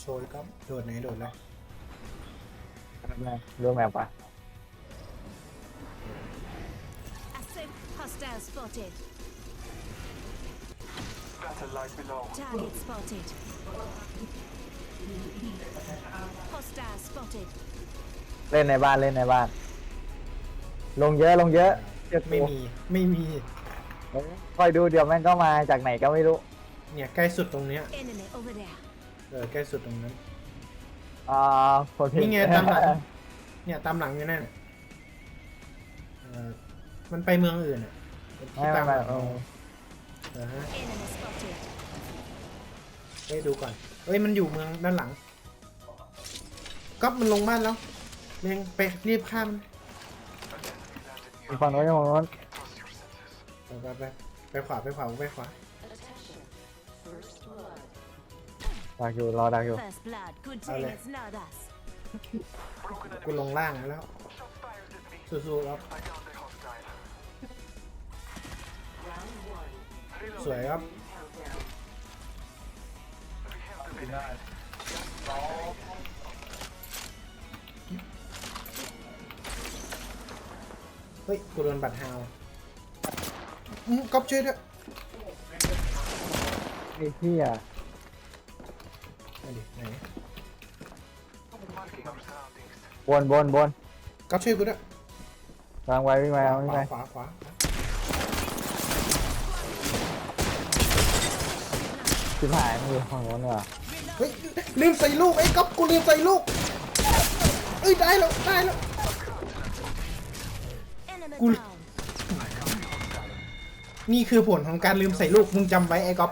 โชยก็โดดไหนโดดเลยเรื่องแมปปะ Ascent hostile spotted. Satellite below. Target spotted. Hostile spotted. เล่นในบ้านเล่นในบ้าน ลงเยอะลงเยอะเชื่อกูไม่มีไม่มีคอยดูเดี๋ยวแม่งก็มาจากไหนก็ไม่รู้ เนี่ยใกล้สุดตรงเนี้ย Enemy over there. เออใกล้สุดตรงนั้น อ่าคนผิดนี่ไงตามหลัง เนี่ยตามหลังอยู่นั่นน่ะเออมันไปเมืองอื่นอะที่ไม่ตามหไม่ลังเออเออฮะ Enemy spotted. เฮ้ยดูก่อนเฮ้ยมันอยู่เมืองด้านหลังก๊อฟมันลงบ้านแล้วเร่งไปรีบข้ามฝั่งโน้นฝั่งโน้นไปไปไปไปขวาไปขวาไปขวา ดักอยู่รอดักอยู่ First blood. Good thing Ole. it's not us. กูลงล่างแล้ว Shot fires at me. สู้ๆครับ I downed the hostile. สวยครับ We have the benefit. เฮ้ย กูโดนบัตรฮาวอืมก๊อฟช่วยด้วยไอ้เหี้ย มาดิไหน Marking our surroundings. บนบนบนก๊อฟช่วยกูด้วยวางไว้วิ่งไปขวิ่งวาไปขวาขวาชิบหายมันอยู่ฝั่งโน้นว่ะเฮ้ยลืมใส่ลูกไอ้ก๊อฟกูลืมใส่ลูกเอ้ยได้แล้วได้แล้ว Enemy Cool. down. นี่คือผลของการลืมใส่ลูกมึงจำไว้ไอ้ก๊อฟ